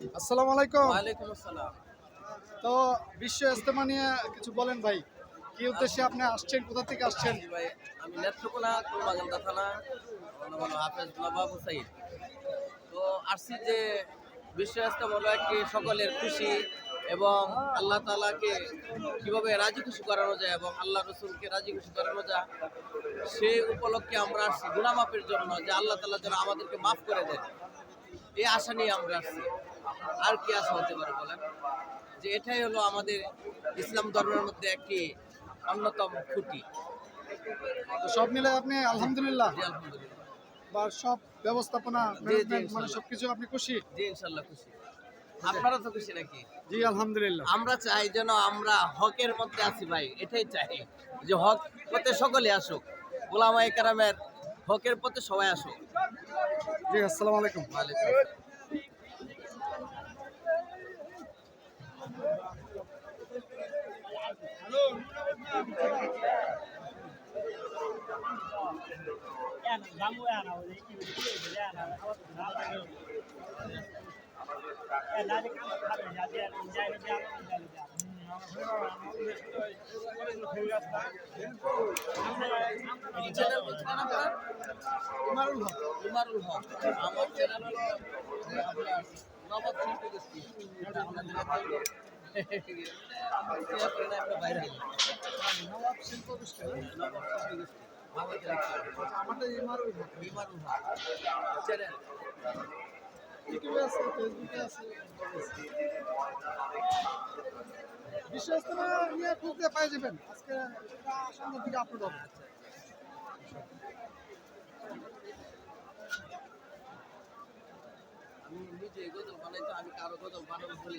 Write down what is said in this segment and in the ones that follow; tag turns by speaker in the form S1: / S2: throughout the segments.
S1: আসসালামু আলাইকুম।
S2: ওয়ালাইকুম আসসালাম।
S1: তো বিশ্ব ইস্তেমা নিয়ে কিছু বলেন ভাই। কি উদ্দেশ্যে আপনি আসছেন? কোথা থেকে আসছেন?
S2: ভাই আমি নেত্রকোনা কুলবাগান্দা থানা হাফেজ নবাব হুসাইন। তো আসছি যে বিশ্ব ইস্তেমা হলো একটি সকলের খুশি এবং আল্লাহ তাআলাকে কীভাবে রাজি খুশি করানো যায় এবং আল্লাহ রসুলকে রাজি খুশি করানো যায় সেই উপলক্ষে আমরা আসছি। গুনাহ মাফের জন্য যে আল্লাহ তাআলা যেন আমাদেরকে মাফ করে দেন। এই আশা নিয়ে আমরা আসছি। আর কি আশা হতে পারে বলেন? যে এটাই হলো আমাদের ইসলাম ধর্মের মধ্যে একটি অন্যতম খুঁটি।
S1: সব মিলে আপনি আলহামদুলিল্লাহ? বা সব ব্যবস্থাপনা মানে সবকিছু আপনি খুশি?
S2: জি ইনশাল্লাহ খুশি। আপনারা তো খুশি নাকি?
S1: জি আলহামদুলিল্লাহ।
S2: আমরা চাই যেন আমরা হকের মধ্যে আছি ভাই এটাই চাই যে হক পথে সকলে আসুক গোলামাই কারামের হকের পথে সবাই আসুক।
S1: জি আসসালামু আলাইকুম।
S2: ওয়ালাইকুম কি চ্যানেল বলছিলেন আপনারা?
S1: ইমারুল হক
S2: উমারুল হক আমার চ্যানেল হলো নবাব শিল্প গোষ্ঠী
S1: নবাব শিল্পী গোষ্ঠী বিশ্ব ইস্তেমা নিয়ে খুঁজতে পাই যাবেন আজকে সন্ধ্যার দিকে আপলোড
S2: আমি নিজে গজল বানাই তো আমি কারও গজল বানাবো বলি।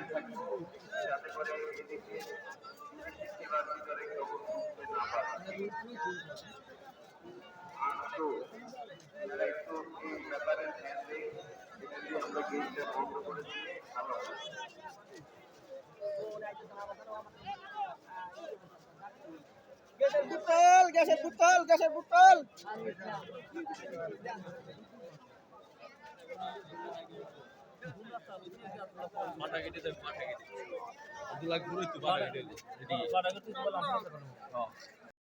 S1: মাশাআল্লাহ। নিজের হচ্ছে সবচেয়ে best। নিজে যা করবেন সেটাই হচ্ছে বেস্ট তোমার আব্বা বা তোমার আম্মা বলবে সময় তো
S3: এ এডি খায় না
S1: গ্যাসের বোতল গ্যাসের বোতল গ্যাসের বোতল
S4: পাটা কেটে পাটা কেটে